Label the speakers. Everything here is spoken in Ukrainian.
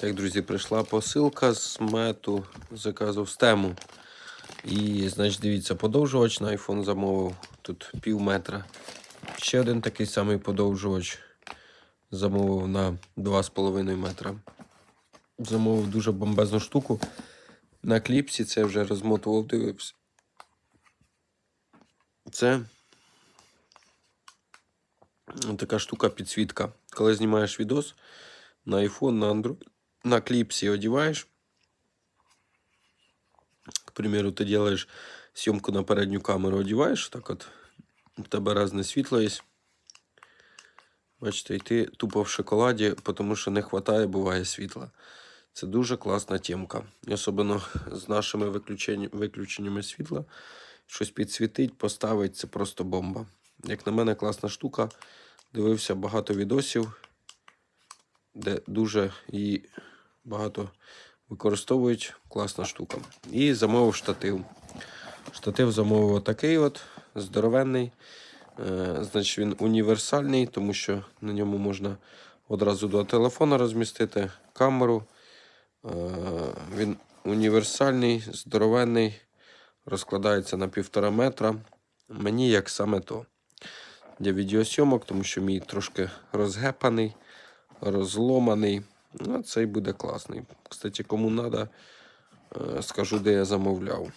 Speaker 1: Так, друзі, прийшла посилка з мету, заказав з тему. І, значить, дивіться, подовжувач на iPhone замовив. Тут пів метра. Ще один такий самий подовжувач замовив на 2,5 метра. Замовив дуже бомбезну штуку. На кліпсі це вже розмотував, дивився. Це така штука підсвітка. Коли знімаєш відос на iPhone, на Android, на клипсе одеваешь. К примеру, ты делаешь съемку на передню камеру, одіваєш, так от у тебе різне світло є. Бачите, і ти тупо в шоколаді, тому що не вистачає, буває світла. Це дуже класна темка. І Особливо з нашими виключеннями світла. Щось підсвітить, поставить, це просто бомба. Як на мене, класна штука. Дивився багато відосів, де дуже її багато використовують. Класна штука. І замовив штатив. Штатив замовив отакий от, здоровенний. Е, значить, він універсальний, тому що на ньому можна одразу до телефона розмістити камеру. Е, він універсальний, здоровенний, розкладається на півтора метра. Мені як саме то. Для відеосйомок, тому що мій трошки розгепаний, розломаний. Ну, цей буде класний. Кстати, кому треба, скажу, де я замовляв.